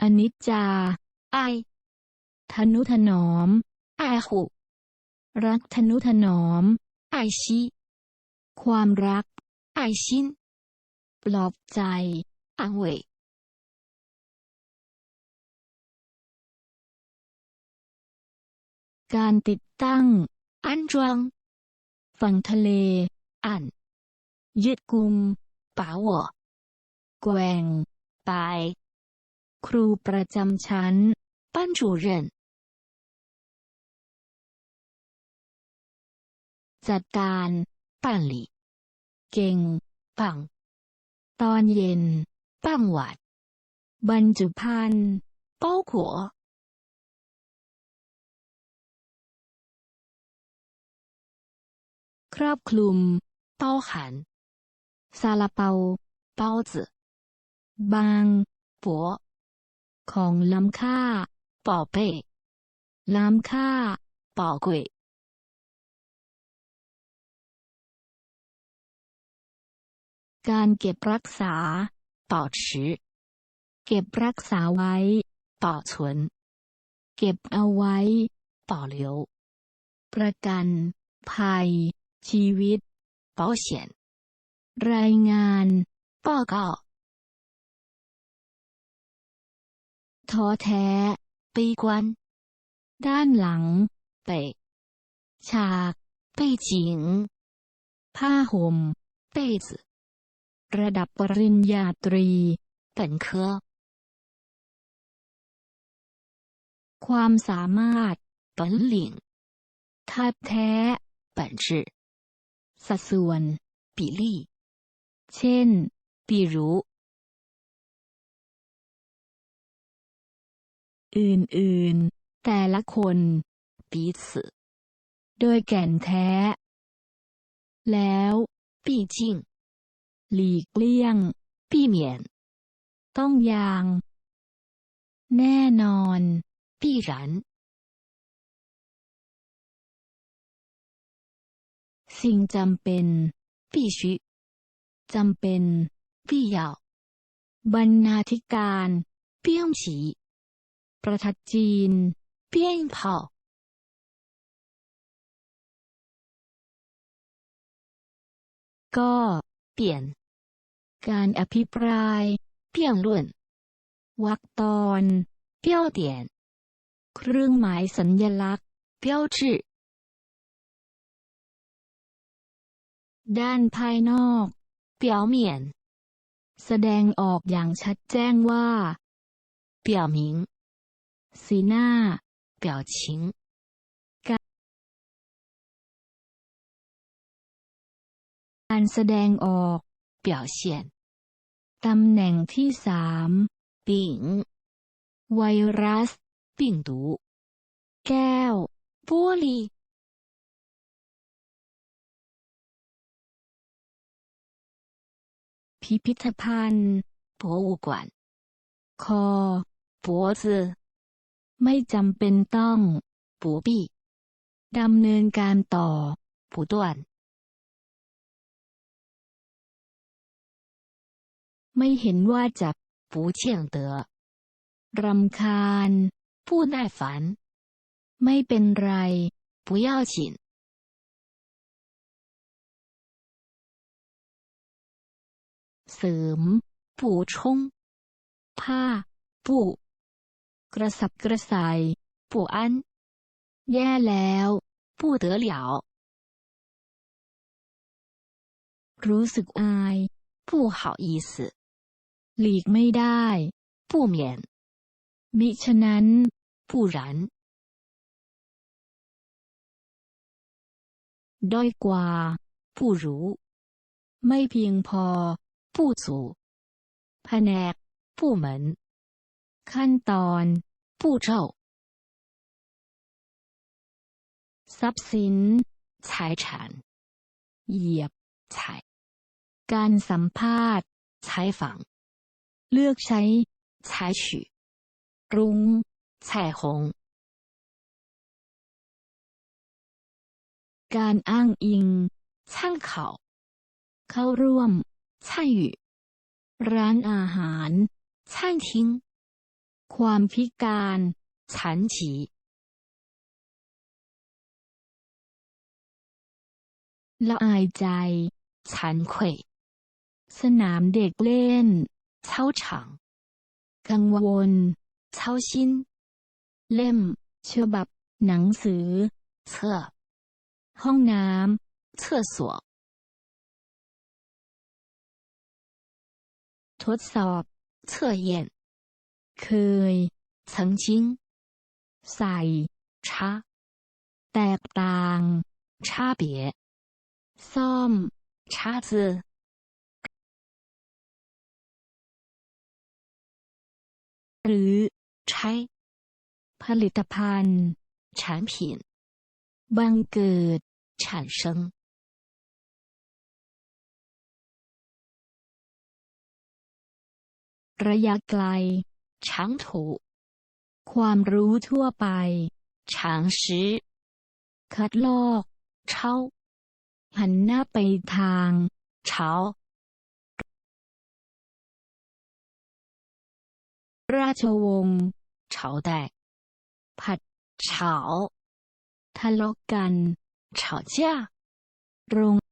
อนิจจา ไอ ทนุถนอมไอาหุ รักทนุถนอม ไอชิ ความรัก ไอชิน ปลอบใจอังเวการติดตั้ง อันจวง ฝั่งทะเล อัน ยึดกุมป่าวแกว่ง ไป ครูประจำชั้น 班主任 จัดการ 办理 เก่ง 棒 ตอนเย็น 傍晚 บรรจุภัณฑ์ 包裹 ครอบคลุม 包含 ซาลาเปา 包子 บาง 薄 ของล้ำค่าป่อเป้ล้ำค่าป่อกุการเก็บรักษาป่อชเก็บรักษาไว้ป่อฉนเก็บเอาไว้ป่อเหลียวประกัน ภัย ชีวิตป่เฉียนรายงานป่อเกาะ ท้อแท้ 悲观 ด้านหลัง 背 ฉาก 背景 ผ้าห่ม 被子 ระดับปริญญาตรี 本科 ความสามารถ 本领 ทับแท้ 本质 สัดส่วน 比例 เช่น 比如 อื่นๆ แต่ละคนปีสโดยแก่นแท้ แล้วปีจริงหลีกเลี่ยงปีเหมียนต้องอย่าง แน่นอนปีรันสิ่งจำเป็นปีชิจำเป็นปียาวบรรณาธิการ เปี้ยงฉี ประทัดจีน เปี้ยงเผาก็เปลี่ยน การอภิปรายเปี้ยงล้วนวักตอนเปี้ยวเตียน เครื่องหมายสัญลักษณ์เปี้ยวชื่อด้านภายนอกเปียวเหมียน แสดงออกอย่างชัดแจ้งว่า เปียวหมิง สีหน้า 表情 การแสดงออก 表现 ตำแหน่งที่สาม 丙 ไวรัส 病毒 แก้ว 玻璃 พิพิธภัณฑ์ 博物馆 คอ 脖子 ไม่จำเป็นต้อง 不必 ดำเนินการต่อ 不断 ไม่เห็นว่าจะ 不见得 รำคาญ 不耐烦 ไม่เป็นไร 不要紧 เสริม 补充 ผ้า 不 กระสับกระส่าย 不安 แย่แล้ว 不得了 รู้สึกอาย 不好意思 หลีกไม่ได้ 不免 มิฉะนั้น 不然 ด้อยกว่า 不如 ไม่เพียงพอ 不足 แผนก 部门 ขั้นตอน 步骤 ทรัพย์สิน 财产 เหยียบ 采 การสัมภาษณ์ 采访 เลือกใช้ 采取 รุ้ง 彩虹 การอ้างอิง 参考 เข้าร่วม 参与 ร้านอาหาร 餐厅 ความพิการฉันฉีละอายใจฉันขวสนามเด็กเล่น操场กังวลเช่าชินเล่มฉบับ หนังสือเสื้อห้องน้ำเชื่อสวทดสอบเชื่อเคย 曾经、 ใส่ 差、 แตกต่าง 差别、 ซ่อม 叉子、 หรือ 拆、 ผลิตภัณฑ์ 产品、 บังเกิด 产生、 ระยะไกล ฉังถูความรู้ทั่วไป常识คัดลอกเช่าหันหน้าไปทางเช้าราชวงศ์朝代ผัดเฉาทะเลาะกัน吵架โรง